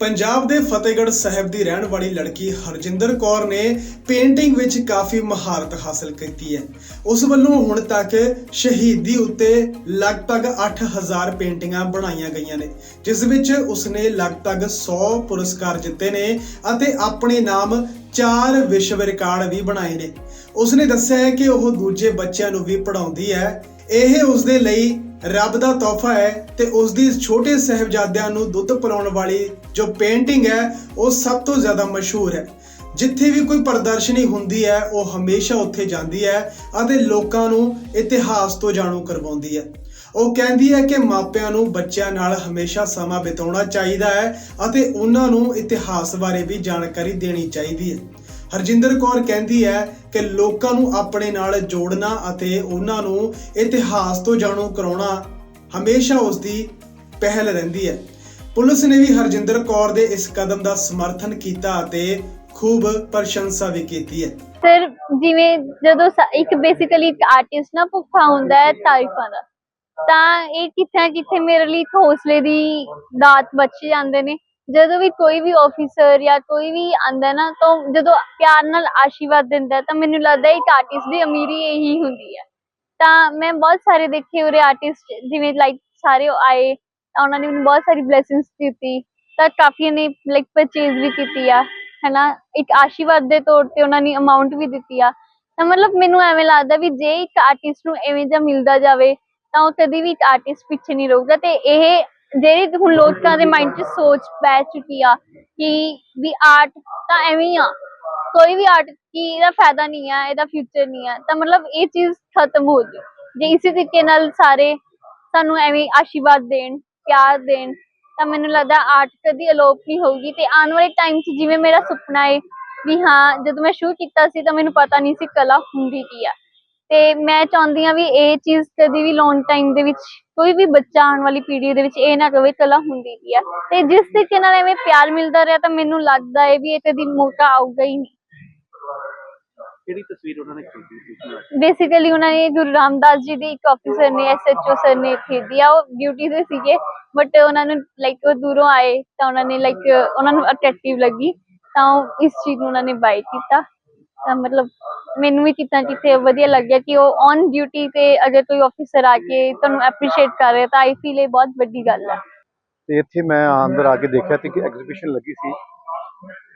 ਪੰਜਾਬ ਦੇ ਫਤਿਹਗੜ੍ਹ ਸਾਹਿਬ ਦੀ ਰਹਿਣ ਵਾਲੀ ਲੜਕੀ ਹਰਜਿੰਦਰ ਕੌਰ ਨੇ ਪੇਂਟਿੰਗ ਵਿੱਚ ਕਾਫੀ ਮਹਾਰਤ ਹਾਸਲ ਕੀਤੀ ਹੈ। ਉਸ ਵੱਲੋਂ ਹੁਣ ਤੱਕ ਸ਼ਹੀਦੀ ਉੱਤੇ ਲਗਭਗ 8000 ਪੇਂਟਿੰਗਾਂ ਬਣਾਈਆਂ ਗਈਆਂ ਨੇ, ਜਿਸ ਵਿੱਚ ਉਸਨੇ ਲਗਭਗ 100 ਪੁਰਸਕਾਰ ਜਿੱਤੇ ਨੇ ਅਤੇ ਆਪਣੇ ਨਾਮ ਚਾਰ ਵਿਸ਼ਵ ਰਿਕਾਰਡ ਵੀ ਬਣਾਏ ਨੇ। ਉਸਨੇ ਦੱਸਿਆ ਹੈ ਕਿ ਉਹ ਦੂਜੇ ਬੱਚਿਆਂ ਨੂੰ ਵੀ ਪੜ੍ਹਾਉਂਦੀ ਹੈ। ਇਹ ਉਸਦੇ ਲਈ ਰੱਬ ਦਾ ਤੋਹਫਾ ਹੈ ਤੇ ਉਸ ਦੀ ਛੋਟੇ ਸਹਿਬਜ਼ਾਦਿਆਂ ਨੂੰ ਦੁੱਧ ਪਿਲਾਉਣ ਵਾਲੀ ਜੋ ਪੇਂਟਿੰਗ ਹੈ, ਉਹ ਸਭ ਤੋਂ ਜ਼ਿਆਦਾ ਮਸ਼ਹੂਰ ਹੈ। ਜਿੱਥੇ ਵੀ ਕੋਈ ਪ੍ਰਦਰਸ਼ਨੀ ਹੁੰਦੀ ਹੈ, ਉਹ ਹਮੇਸ਼ਾ ਉੱਥੇ ਜਾਂਦੀ ਹੈ ਅਤੇ ਲੋਕਾਂ ਨੂੰ ਇਤਿਹਾਸ ਤੋਂ ਜਾਣੂ ਕਰਵਾਉਂਦੀ ਹੈ। ਉਹ ਕਹਿੰਦੀ ਹੈ ਕਿ ਮਾਪਿਆਂ ਨੂੰ ਬੱਚਿਆਂ ਨਾਲ ਹਮੇਸ਼ਾ ਸਮਾਂ ਬਿਤਾਉਣਾ ਚਾਹੀਦਾ ਹੈ ਅਤੇ ਉਹਨਾਂ ਨੂੰ ਇਤਿਹਾਸ ਬਾਰੇ ਵੀ ਜਾਣਕਾਰੀ ਦੇਣੀ ਚਾਹੀਦੀ ਹੈ। ਹਰਜਿੰਦਰ ਕੌਰ ਕਹਿੰਦੀ ਹੈ ਕਿ ਲੋਕਾਂ ਨੂੰ ਆਪਣੇ ਨਾਲ ਜੋੜਨਾ ਅਤੇ ਉਹਨਾਂ ਨੂੰ ਇਤਿਹਾਸ ਤੋਂ ਜਾਣੂ ਕਰਾਉਣਾ ਹਮੇਸ਼ਾ ਉਸ ਦੀ ਪਹਿਲ ਰਹਿੰਦੀ ਹੈ। ਪੁਲਿਸ ਨੇ ਵੀ ਹਰਜਿੰਦਰ ਕੌਰ ਦੇ ਇਸ ਕਦਮ ਦਾ ਸਮਰਥਨ ਕੀਤਾ ਅਤੇ ਖੂਬ ਪ੍ਰਸ਼ੰਸਾ ਵੀ ਕੀਤੀ ਹੈ। ਸਰ, ਜਿਵੇਂ ਜਦੋਂ ਇੱਕ ਬੇਸਿਕਲੀ ਆਰਟਿਸਟ ਨਾ ਭੁੱਖਾ ਹੁੰਦਾ ਹੈ ਤਾਰੀਫਾਂ ਦਾ, ਤਾਂ ਇਹ ਕਿੱਥੇ ਕਿੱਥੇ ਮੇਰੇ ਲਈ ਹੌਸਲੇ ਦੀ ਦਾਤ ਬਚ ਜਾਂਦੇ ਨੇ। ਜਦੋਂ ਵੀ ਕੋਈ ਵੀ ਆਫੀਸਰ ਜਾਂ ਕੋਈ ਵੀ ਆਂਦਾ ਨਾ, ਤਾਂ ਜਦੋਂ ਪਿਆਰ ਨਾਲ ਆਸ਼ੀਰਵਾਦ ਦਿੰਦਾ ਤਾਂ ਮੈਨੂੰ ਲੱਗਦਾ ਇੱਕ ਆਰਟਿਸਟ ਦੀ ਅਮੀਰੀ ਇਹੀ ਹੁੰਦੀ ਹੈ। ਤਾਂ ਮੈਂ ਬਹੁਤ ਸਾਰੇ ਦੇਖੇ ਉਰੇ ਆਰਟਿਸਟ ਜਿਵੇਂ ਲਾਈਕ ਸਾਰੇ ਆਏ, ਤਾਂ ਉਹਨਾਂ ਨੇ ਮੈਨੂੰ ਬਹੁਤ ਸਾਰੀ ਬਲੇਸਿੰਗਸ ਦਿੱਤੀ। ਤਾਂ ਕਾਫੀ ਨੇ ਲਾਈਕ ਪਰਚੇਜ਼ ਵੀ ਕੀਤੀ ਆ, ਹੈਨਾ? ਇੱਕ ਆਸ਼ੀਰਵਾਦ ਦੇ ਤੌਰ ਤੇ ਉਹਨਾਂ ਨੇ ਅਮਾਉਂਟ ਵੀ ਦਿੱਤੀ ਆ। ਤਾਂ ਮਤਲਬ ਮੈਨੂੰ ਐਵੇਂ ਲੱਗਦਾ ਵੀ ਜੇ ਇੱਕ ਆਰਟਿਸਟ ਨੂੰ ਐਵੇਂ ਜਿਹਾ ਮਿਲਦਾ ਜਾਵੇ, ਤਾਂ ਉਹ ਕਦੀ ਵੀ ਇੱਕ ਆਰਟਿਸਟ ਪਿੱਛੇ ਨਹੀਂ ਰਹੂਗਾ। ਤੇ ਇਹ ਜਿਹੜੀ ਹੁਣ ਲੋਕਾਂ ਦੇ ਮਾਈਂਡ 'ਚ ਸੋਚ ਪੈ ਚੁੱਕੀ ਆ ਕਿ ਵੀ ਆਰਟ ਤਾਂ ਐਵੇਂ ਹੀ ਆ, ਕੋਈ ਵੀ ਆਰਟ ਕੀ ਇਹਦਾ ਫਾਇਦਾ ਨਹੀਂ ਆ, ਇਹਦਾ ਫਿਊਚਰ ਨਹੀਂ ਆ, ਤਾਂ ਮਤਲਬ ਇਹ ਚੀਜ਼ ਖਤਮ ਹੋ ਜੇ ਜੇ ਇਸੇ ਤਰੀਕੇ ਨਾਲ ਸਾਰੇ ਸਾਨੂੰ ਐਵੇਂ ਆਸ਼ੀਰਵਾਦ ਦੇਣ, ਪਿਆਰ ਦੇਣ, ਤਾਂ ਮੈਨੂੰ ਲੱਗਦਾ ਆਰਟ ਕਦੀ ਅਲੋਪ ਨਹੀਂ ਹੋਊਗੀ ਤੇ ਆਉਣ ਵਾਲੇ ਟਾਈਮ 'ਚ ਜਿਵੇਂ ਮੇਰਾ ਸੁਪਨਾ ਹੈ ਵੀ ਹਾਂ, ਜਦੋਂ ਮੈਂ ਸ਼ੁਰੂ ਕੀਤਾ ਸੀ ਤਾਂ ਮੈਨੂੰ ਪਤਾ ਨਹੀਂ ਸੀ ਕਲਾ ਹੁੰਦੀ ਕੀ ਆ। ਤੇ ਮੈਂ ਚਾਹੁੰਦੀ ਹਾਂ ਵੀ ਇਹ ਚੀਜ਼ ਕਦੀ ਵੀ ਲੌਂਗ ਟਾਈਮ ਦੇ ਵਿੱਚ ਕੋਈ ਵੀ ਬੱਚਾ ਆਉਣ ਵਾਲੀ ਪੀੜ੍ਹੀ ਦੇ ਵਿੱਚ ਇਹ ਨਾ ਕਵੇ ਕਲਾ ਹੁੰਦੀ ਕੀ ਆ। ਤੇ ਜਿਸ ਤਰੀਕੇ ਨਾਲ ਐਵੇਂ ਪਿਆਰ ਮਿਲਦਾ ਰਿਹਾ ਤਾਂ ਮੈਨੂੰ ਲੱਗਦਾ ਹੈ ਵੀ ਇਹ ਕਦੀ ਮੌਕਾ ਆਊਗਾ ਹੀ ਨਹੀਂ। ਕਿਹੜੀ ਤਸਵੀਰ ਉਹਨਾਂ ਨੇ ਖਰੀਦੀ? ਬੇਸਿਕਲੀ ਉਹਨਾਂ ਨੇ ਗੁਰੂ ਰਾਮਦਾਸ ਜੀ ਦੇ ਇੱਕ ਆਫੀਸਰ ਨੇ ਐਸਐਚਓ ਸਰ ਨੇ ਖਰੀਦੀ ਆ ਉਹ ਡਿਊਟੀ ਤੇ ਸੀਗੇ ਬਟ ਉਹਨਾਂ ਨੂੰ ਲਾਈਕ ਉਹ ਦੂਰੋਂ ਆਏ ਤਾਂ ਉਹਨਾਂ ਨੇ ਲਾਈਕ ਉਹਨਾਂ ਨੂੰ ਅਟਰੈਕਟਿਵ ਲੱਗੀ ਤਾਂ ਇਸ ਚੀਜ਼ ਨੂੰ ਉਹਨਾਂ ਨੇ ਬਾਈ ਕੀਤਾ। ਤਾਂ ਮਤਲਬ ਮੈਨੂੰ ਵੀ ਕਿਤੇ ਨਾ ਕਿਤੇ ਵਧੀਆ ਲੱਗਿਆ ਕਿ ਉਹ ਔਨ ਡਿਊਟੀ ਤੇ ਅਗਰ ਕੋਈ ਆਫੀਸਰ ਆ ਕੇ ਤੁਹਾਨੂੰ ਐਪਰੀਸ਼ੀਏਟ ਕਰ ਰਿਹਾ ਤਾਂ ਆਈ ਫੀਲ ਇਹ ਬਹੁਤ ਵੱਡੀ ਗੱਲ ਹੈ। ਤੇ ਇੱਥੇ ਮੈਂ ਅੰਦਰ ਆ ਕੇ ਦੇਖਿਆ ਤੇ ਇੱਕ ਐਗਜ਼ੀਬਿਸ਼ਨ ਲੱਗੀ ਸੀ।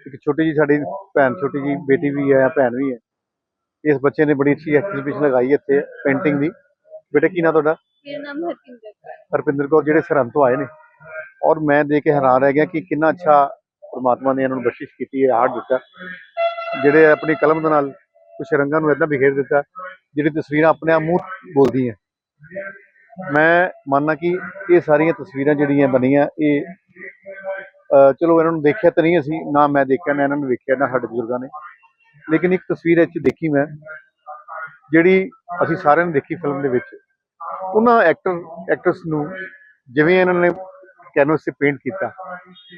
ਇੱਕ ਛੋਟੀ ਜੀ ਸਾਡੀ ਭੈਣ ਛੋਟੀ ਜੀ ਬੇਟੀ ਵੀ ਹੈ ਭੈਣ ਵੀ ਹੈ। ਇਸ ਬੱਚੇ ਨੇ ਬੜੀ ਅੱਛੀ ਐਗਜ਼ੀਬਿਸ਼ਨ ਲਗਾਈ ਇੱਥੇ ਪੇਂਟਿੰਗ ਦੀ। ਬੇਟਾ ਕੀ ਨਾਂ ਤੁਹਾਡਾ? ਮੇਰਾ ਨਾਮ ਹਰਪਿੰਦਰ ਕੌਰ ਹਰਪਿੰਦਰ ਕੌਰ ਜਿਹੜੇ ਸਰਹੰਦ ਤੋਂ ਆਏ ਨੇ। ਔਰ ਮੈਂ ਦੇਖ ਕੇ ਹੈਰਾਨ ਰਹਿ ਗਿਆ ਕਿ ਕਿੰਨਾ ਅੱਛਾ ਪ੍ਰਮਾਤਮਾ ਨੇ ਇਹਨਾਂ ਨੂੰ ਬਖਸ਼ਿਸ਼ ਕੀਤੀ ਹੈ ਆਰਟ ਦਿੱਤਾ ਜਿਹੜੇ ਆਪਣੀ ਕਲਮ ਦੇ ਨਾਲ ਕੁਝ ਰੰਗਾਂ ਨੂੰ ਇਦਾਂ ਬਿਖੇਰ ਦਿੱਤਾ, ਜਿਹੜੀ ਤਸਵੀਰਾਂ ਆਪਣੇ ਆਪ ਮੂੰਹ ਬੋਲਦੀਆਂ ਮੈਂ ਮੰਨਣਾ ਕਿ ਇਹ ਸਾਰੀਆਂ ਤਸਵੀਰਾਂ ਜਿਹੜੀਆਂ ਬਣੀਆਂ, ਇਹ ਚਲੋ ਇਹਨਾਂ ਨੂੰ ਦੇਖਿਆ ਤਾਂ ਨਹੀਂ ਅਸੀਂ, ਨਾ ਮੈਂ ਦੇਖਿਆ, ਨਾ ਇਹਨਾਂ ਨੂੰ ਵੇਖਿਆ, ਨਾ ਸਾਡੇ ਬਜ਼ੁਰਗਾਂ ਨੇ। ਲੇਕਿਨ ਇੱਕ ਤਸਵੀਰ ਇਹ 'ਚ ਦੇਖੀ ਮੈਂ, ਜਿਹੜੀ ਅਸੀਂ ਸਾਰਿਆਂ ਨੇ ਦੇਖੀ ਫਿਲਮ ਦੇ ਵਿੱਚ। ਉਹਨਾਂ ਐਕਟਰ ਐਕਟਰਸ ਨੂੰ ਜਿਵੇਂ ਇਹਨਾਂ ਨੇ ਕੈਨਵਸ ਤੇ ਪੇਂਟ ਕੀਤਾ,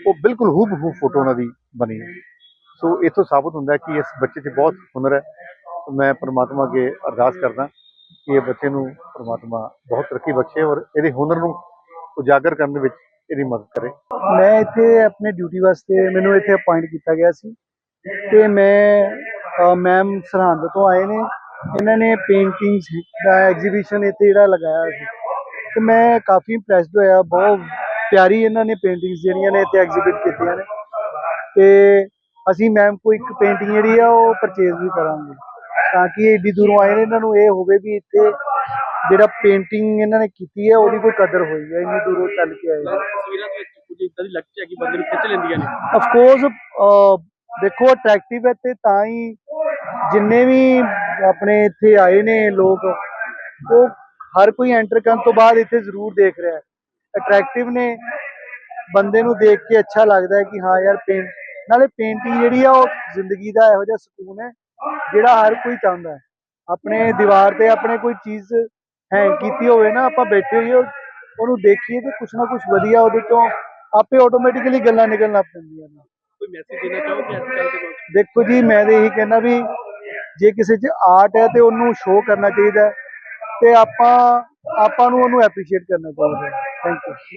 ਉਹ ਬਿਲਕੁਲ ਹੂਬਹੂ ਫੋਟੋ ਉਹਨਾਂ ਦੀ ਬਣੀ ਹੈ। ਸੋ ਇਥੋਂ ਸਾਬਤ ਹੁੰਦਾ ਕਿ ਇਸ ਬੱਚੇ 'ਚ ਬਹੁਤ ਹੁਨਰ ਹੈ। ਮੈਂ ਪਰਮਾਤਮਾ ਅੱਗੇ ਅਰਦਾਸ ਕਰਦਾ ਕਿ ਇਹ ਬੱਚੇ ਨੂੰ ਪਰਮਾਤਮਾ ਬਹੁਤ ਤਰੱਕੀ ਬਖਸ਼ੇ ਔਰ ਇਹਦੇ ਹੁਨਰ ਨੂੰ ਉਜਾਗਰ ਕਰਨ ਦੇ ਵਿੱਚ ਇਹਦੀ ਮਦਦ ਕਰੇ। ਮੈਂ ਇੱਥੇ ਆਪਣੇ ਡਿਊਟੀ ਵਾਸਤੇ ਮੈਨੂੰ ਇੱਥੇ ਅਪਾਇੰਟ ਕੀਤਾ ਗਿਆ ਸੀ ਤੇ ਮੈਂ ਮੈਮ ਸਰਹੰਦ ਤੋਂ ਆਏ ਨੇ। ਇਹਨਾਂ ਨੇ ਪੇਂਟਿੰਗਸ ਦਾ ਐਗਜ਼ੀਬਿਸ਼ਨ ਇੱਥੇ ਜਿਹੜਾ ਲਗਾਇਆ ਸੀ। ਤੇ ਮੈਂ ਕਾਫੀ ਇੰਪ੍ਰੈਸਡ ਹੋਇਆ। ਬਹੁਤ ਪਿਆਰੀ ਇਹਨਾਂ ਨੇ ਪੇਂਟਿੰਗਸ ਜਿਹੜੀਆਂ ਨੇ ਇੱਥੇ ਐਗਜ਼ੀਬਿਟ ਕੀਤੀਆਂ ਨੇ। ਤੇ ਅਸੀਂ ਮੈਮ ਕੋ ਇੱਕ ਪੇਂਟਿੰਗ ਜਿਹੜੀ ਆ ਉਹ ਪਰਚੇਜ਼ ਵੀ ਕਰਾਂਗੇ। ਤਾਂ ਕਿ ਏਡੀ ਦੂਰੋਂ ਆਏ ਨੇ ਇਹਨਾਂ ਨੂੰ ਇਹ ਹੋਵੇ ਵੀ ਇੱਥੇ ਜਿਹੜਾ ਪੇਂਟਿੰਗ ਇਹਨਾਂ ਨੇ ਕੀਤੀ ਹੈ ਉਹਦੀ ਕੋਈ ਕਦਰ ਹੋਈ ਹੈ ਇੰਨੀ ਦੂਰੋਂ ਚੱਲ ਕੇ ਆਏ ਨੇ। ਤਸਵੀਰਾਂ ਦੇ ਵਿੱਚ ਕੁਝ ਇਦਾਂ ਦੀ ਲੱਗਦੀ ਹੈ ਕਿ ਬੰਦੇ ਨੂੰ ਖਿੱਚ ਲੈਂਦੀਆਂ ਨੇ। ਆਫ ਕੋਰਸ ਦੇਖੋ ਅਟਰੈਕਟਿਵ ਹੈ ਤੇ ਤਾਂ ਹੀ ਜਿੰਨੇ ਵੀ ਆਪਣੇ ਇੱਥੇ ਆਏ ਨੇ ਲੋਕ ਉਹ ਹਰ ਕੋਈ ਐਂਟਰ ਕਰਨ ਤੋਂ ਬਾਅਦ ਇੱਥੇ ਜ਼ਰੂਰ ਦੇਖ ਰਿਹਾ ਹੈ। ਅਟਰੈਕਟਿਵ ਨੇ ਬੰਦੇ ਨੂੰ ਦੇਖ ਕੇ ਅੱਛਾ ਲੱਗਦਾ ਹੈ ਕਿ ਹਾਂ ਯਾਰ ਪੇਂਟ ਨਾਲੇ ਪੇਂਟਿੰਗ ਜਿਹੜੀ ਆ ਉਹ ਜ਼ਿੰਦਗੀ ਦਾ ਇਹੋ ਜਿਹਾ ਸਕੂਨ ਹੈ ਜਿਹੜਾ ਹਰ ਕੋਈ ਚਾਹੁੰਦਾ ਹੈ। ਆਪਣੇ ਦੀਵਾਰ ਤੇ ਆਪਣੇ ਕੋਈ ਚੀਜ਼ ਹੈਂਗ ਕੀਤੀ ਹੋਵੇ ਨਾ ਆਪਾਂ ਬੈਠੇ ਹੋਈਏ ਉਹ- ਉਹਨੂੰ ਦੇਖੀਏ ਤੇ ਕੁਛ ਨਾ ਕੁਛ ਵਧੀਆ ਉਹਦੇ ਤੋਂ ਆਪੇ ਆਟੋਮੈਟਿਕਲੀ ਗੱਲਾਂ ਨਿਕਲਣ ਲੱਗ ਪੈਂਦੀਆਂ ਨੇ। ਕੋਈ ਮੈਸੇਜ ਦੇਣਾ ਚਾਹੋਗੇ ਅੱਜ ਕੱਲ੍ਹ ਦੇ ਲੋਕ? ਦੇਖੋ ਜੀ ਮੈਂ ਤਾਂ ਇਹੀ ਕਹਿੰਦਾ ਵੀ ਜੇ ਕਿਸੇ 'ਚ ਆਰਟ ਹੈ ਤੇ ਉਹਨੂੰ ਸ਼ੋਅ ਕਰਨਾ ਚਾਹੀਦਾ ਤੇ ਆਪਾਂ ਆਪਾਂ ਨੂੰ ਉਹਨੂੰ ਐਪਰੀਸ਼ੀਏਟ ਕਰਨਾ ਚਾਹੀਦਾ ਥੈਂਕ ਯੂ